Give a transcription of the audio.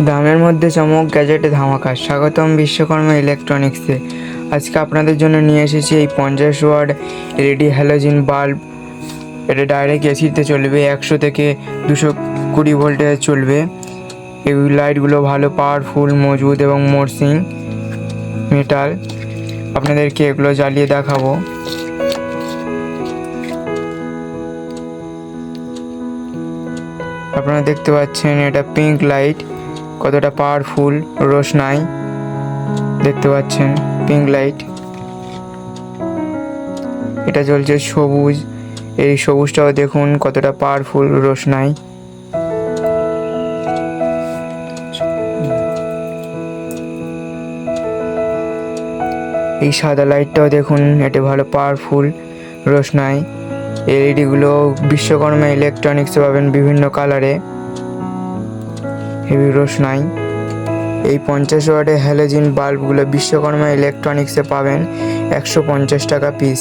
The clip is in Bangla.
দামের মধ্যে চমক গ্যাজেটে ধামাকা। স্বাগতম বিশ্বকর্মা ইলেকট্রনিক্সে। আজকে আপনাদের জন্য নিয়ে এসেছি এই পঞ্চাশ ওয়ার্ড এলইডি হ্যালোজিন বাল্ব। এটা ডাইরেক্ট এসিতে চলবে, একশো থেকে দুশো কুড়ি ভোল্টে চলবে। এই লাইটগুলো ভালো, পাওয়ারফুল, মজবুত এবং মোরসিং মেটাল। আপনাদেরকে এগুলো জ্বালিয়ে দেখাবো। আপনারা দেখতে পাচ্ছেন এটা পিঙ্ক লাইট। কতটা পাওয়ারফুল রোশনাই দেখতে পাচ্ছেন পিঙ্ক লাইট এটা জ্বলছে সবুজ। এই সবুজটাও দেখুন কতটা পাওয়ারফুল রোশনাই এই সাদা লাইটটাও দেখুন এটা ভালো পাওয়ারফুল রোশনাই এলইডিগুলো বিশ্বকর্মা ইলেকট্রনিক্সে পাবেন বিভিন্ন কালারে হেভি রোশনাই এই পঞ্চাশ ওয়াটের হ্যালোজিন বাল্বগুলো বিশ্বকর্মা ইলেকট্রনিক্সে পাবেন একশো পঞ্চাশ টাকা পিস